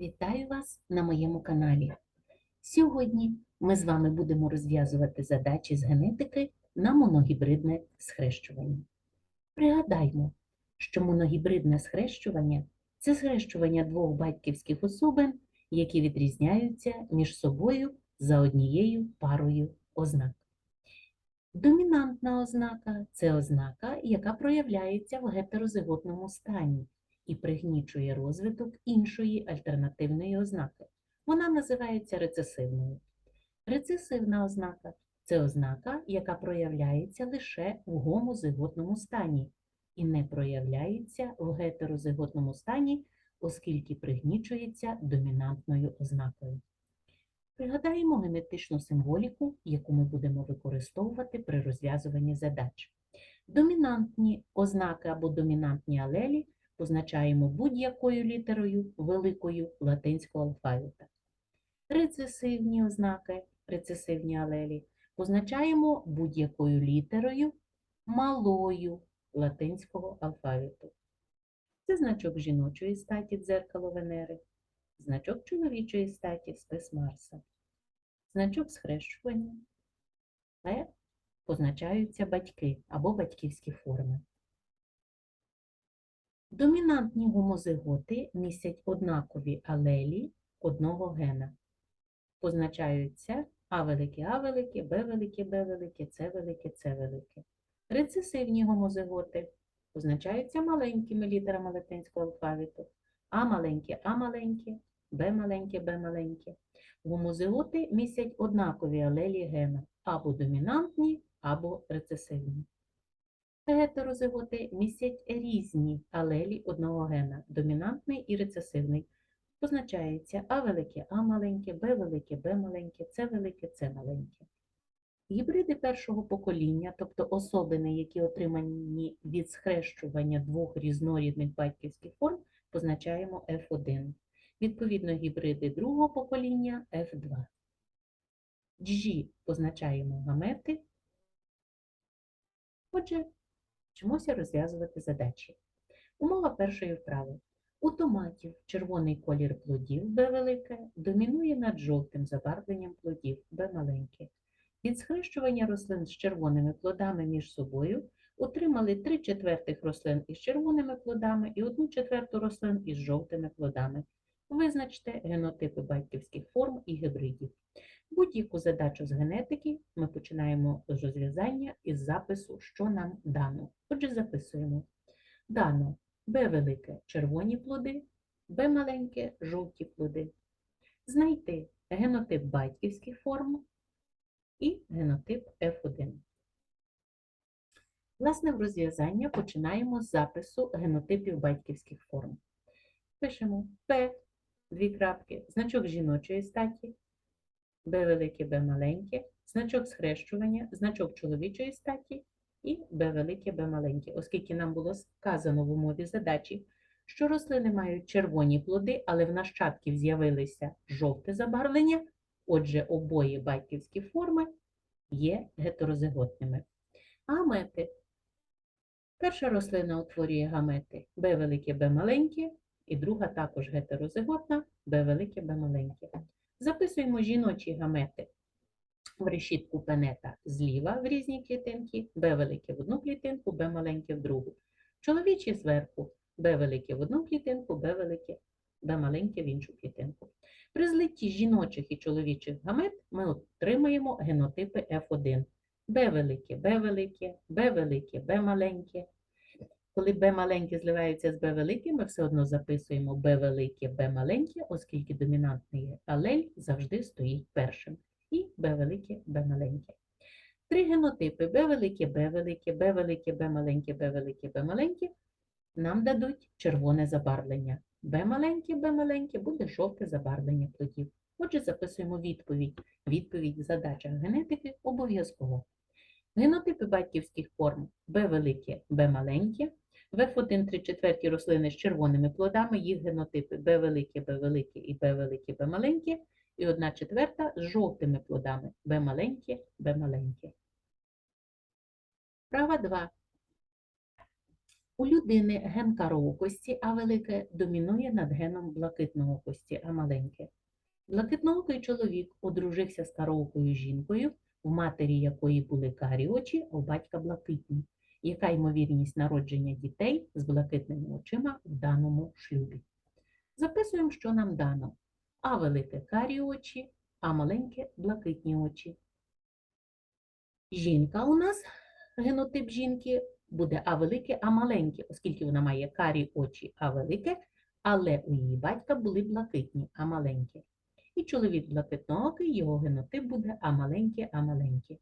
Вітаю вас на моєму каналі. Сьогодні ми з вами будемо розв'язувати задачі з генетики на моногібридне схрещування. Пригадаймо, що моногібридне схрещування це схрещування двох батьківських особин, які відрізняються між собою за однією парою ознак. Домінантна ознака це ознака, яка проявляється в гетерозиготному стані і пригнічує розвиток іншої альтернативної ознаки. Вона називається рецесивною. Рецесивна ознака це ознака, яка проявляється лише в гомозиготному стані і не проявляється в гетерозиготному стані, оскільки пригнічується домінантною ознакою. Пригадаємо генетичну символіку, яку ми будемо використовувати при розв'язуванні задач. Домінантні ознаки або домінантні алелі позначаємо будь-якою літерою великою латинського алфавіта. Рецесивні ознаки, рецесивні алелі позначаємо будь-якою літерою малою латинського алфавіту. Це значок жіночої статі дзеркало Венери, значок чоловічої статі спис Марса, значок схрещування, де позначаються батьки або батьківські форми. Домінантні гомозиготи містять однакові алелі одного гена. Позначаються А велике А велике, Б велике Б велике, С велике С велике. Рецесивні гомозиготи позначаються маленькими літерами латинського алфавіту. А маленьке А маленьке, Б маленьке Б маленьке. Гомозиготи містять однакові алелі гена або домінантні, або рецесивні. Гетерозиготи містять різні алелі одного гена, домінантний і рецесивний. Позначається А велике А маленьке, Б велике Б маленьке, С велике С маленьке. Гібриди першого покоління, тобто особини, які отримані від схрещування двох різнорідних батьківських форм, позначаємо F1. Відповідно, гібриди другого покоління F2. G позначаємо гамети. Отже, вчимося розв'язувати задачі. Умова першої вправи. У томатів червоний колір плодів Б велике домінує над жовтим забарвленням плодів Б маленьке. Від схрещування рослин з червоними плодами між собою отримали 3 четвертих рослин із червоними плодами і 1 четверту рослин із жовтими плодами. Визначте генотипи батьківських форм і гібридів. Будь-яку задачу з генетики ми починаємо з розв'язання із запису, що нам дано. Отже, записуємо. Дано Б велике червоні плоди, Б маленьке жовті плоди. Знайти генотип батьківських форм і генотип F1. Власне, в розв'язання починаємо з запису генотипів батьківських форм. Пишемо П, дві крапки, значок жіночої статі, Б велике, Б маленьке, значок схрещування, значок чоловічої статі і Б велике, Б маленьке, оскільки нам було сказано в умові задачі, що рослини мають червоні плоди, але в нащадків з'явилися жовте забарвлення, отже, обоє батьківські форми є гетерозиготними. Гамети. Перша рослина утворює гамети Б велике, Б маленьке, і друга також гетерозиготна Б велике, Б маленьке. Записуємо жіночі гамети в решітку пенета зліва в різні клітинки, Б велике в одну клітинку, Б маленьке в другу. Чоловічі зверху Б велике в одну клітинку, Б велике, Б маленьке в іншу клітинку. При злитті жіночих і чоловічих гамет ми отримаємо генотипи F1. Б велике, Б велике, Б велике, Б маленьке. Коли Б маленьке зливається з Б великим, ми все одно записуємо Б велике, Б маленьке, оскільки домінантний алель завжди стоїть першим. І Б велике, Б маленьке. Три генотипи Б велике, Б велике, Б велике, Б маленьке, Б велике, Б маленьке нам дадуть червоне забарвлення. Б маленьке, Б маленьке буде жовте забарвлення плодів. Отже, записуємо відповідь. Відповідь в задачах генетики обов'язково. Генотипи батьківських форм Б велике, Б маленьке. В F1 3 четверті рослини з червоними плодами, їх генотипи Б велике, Б велике і Б велике, Б маленьке. І 1 четверта з жовтими плодами Б маленьке, Б маленьке. Права 2. У людини ген кароокості А велике домінує над геном блакитноокості А маленьке. Блакитноокий чоловік одружився з кароокою жінкою, в матері якої були карі очі, а у батька блакитні. Яка ймовірність народження дітей з блакитними очима в даному шлюбі? Записуємо, що нам дано. А велике карі очі, а маленьке блакитні очі. Жінка у нас, генотип жінки, буде А велике, а маленьке, оскільки вона має карі очі А велике, але у її батька були блакитні, а маленькі. І чоловік блакитноокий, його генотип буде А маленьке, а маленьке.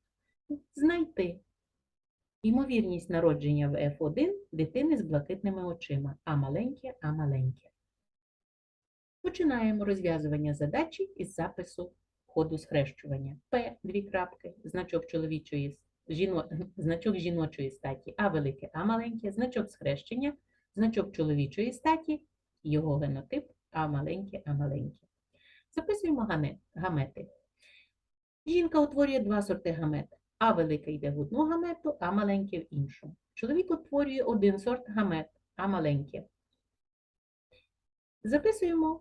Знайти ймовірність народження в F1 дитини з блакитними очима А маленьке, а маленьке. Починаємо розв'язування задачі із запису ходу схрещування. П, дві крапки, значок чоловічої, жіно, значок жіночої статі А велике, А маленьке, значок схрещення, значок чоловічої статі, його генотип А маленьке, А маленьке. Записуємо гамети. Жінка утворює два сорти гамет. А велике йде в одну гамету, а маленьке в іншу. Чоловік утворює один сорт гамет, а маленьке. Записуємо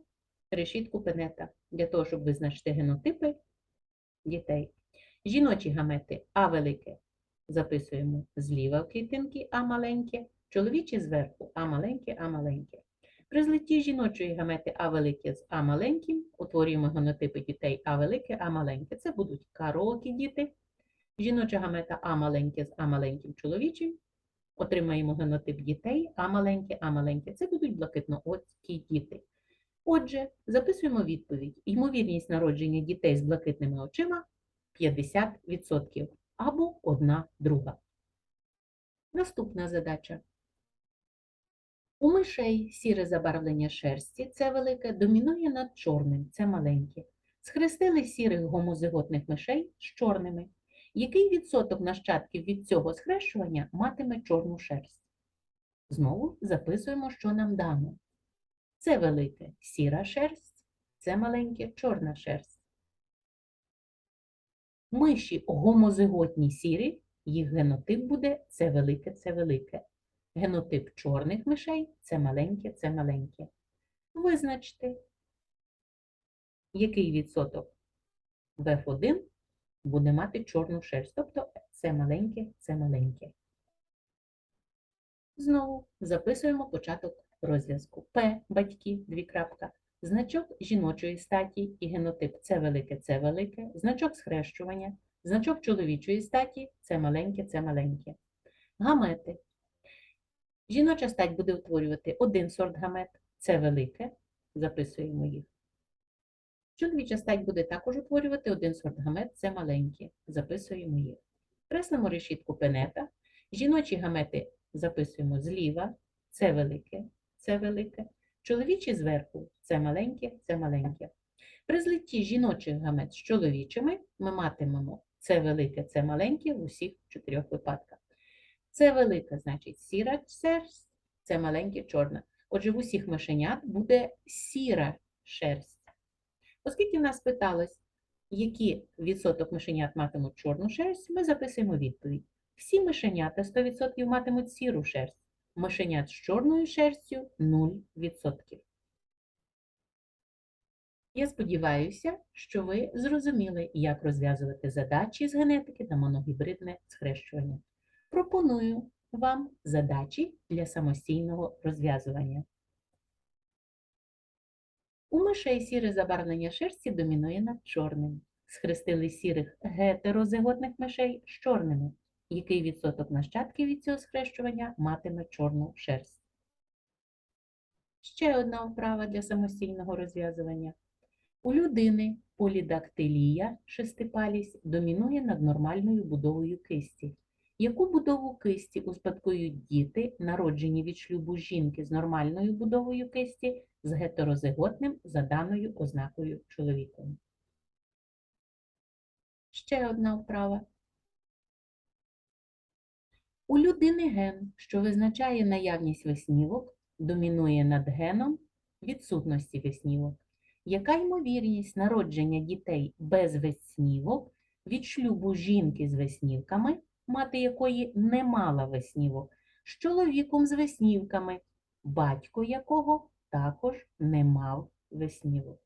решітку пенета для того, щоб визначити генотипи дітей. Жіночі гамети А велике записуємо зліва в клітинки А маленьке, чоловічі зверху А маленьке, А маленьке. При злитті жіночої гамети А велике з А маленьким утворюємо генотипи дітей А велике, А маленьке. Це будуть кароокі діти. Жіноча гамета А маленьке з А маленьким чоловічим. Отримаємо генотип дітей А маленьке, А маленьке. Це будуть блакитноокі діти. Отже, записуємо відповідь. Ймовірність народження дітей з блакитними очима 50% або одна друга. Наступна задача. У мишей сіре забарвлення шерсті, це велике, домінує над чорним, це маленьке. Схрестили сірих гомозиготних мишей з чорними. Який відсоток нащадків від цього схрещування матиме чорну шерсть? Знову записуємо, що нам дано. Це велике сіра шерсть, це маленьке чорна шерсть. Миші гомозиготні сірі, їх генотип буде це велике, це велике. Генотип чорних мишей це маленьке, це маленьке. Визначте, який відсоток в F1 буде мати чорну шерсть. Тобто це маленьке, це маленьке. Знову записуємо початок розв'язку. П, батьки, дві крапка. Значок жіночої статі і генотип це велике, це велике. Значок схрещування. Значок чоловічої статі це маленьке, це маленьке. Гамети. Жіноча стать буде утворювати один сорт гамет, це велике. Записуємо їх. Чоловіча стать буде також утворювати один сорт гамет, це маленькі. Записуємо їх. Креслимо решітку пенета. Жіночі гамети записуємо зліва, це велике, це велике. Чоловічі зверху це маленьке, це маленьке. При злитті жіночих гамет з чоловічими ми матимемо це велике, це маленьке в усіх чотирьох випадках. Це велике, значить сіра шерсть, це маленьке чорна. Отже, в усіх мишенят буде сіра шерсть. Оскільки в нас питалось, які відсоток мишенят матимуть чорну шерсть, ми записуємо відповідь. Всі мишенята 100% матимуть сіру шерсть. Мишенят з чорною шерстю 0%. Я сподіваюся, що ви зрозуміли, як розв'язувати задачі з генетики та моногібридне схрещування. Пропоную вам задачі для самостійного розв'язування. У мишей сіре забарвлення шерсті домінує над чорним. Схрестили сірих гетерозиготних мишей з чорними. Який відсоток нащадків від цього схрещування матиме чорну шерсть? Ще одна вправа для самостійного розв'язування. У людини полідактилія шестипалість домінує над нормальною будовою кисті. Яку будову кисті успадкують діти, народжені від шлюбу жінки з нормальною будовою кисті, з гетерозиготним за даною ознакою чоловіком? Ще одна вправа. У людини ген, що визначає наявність веснівок, домінує над геном відсутності веснівок. Яка ймовірність народження дітей без веснівок від шлюбу жінки з веснівками, мати якої не мала веснівок, з чоловіком з веснівками, батько якого також не мав веснівок.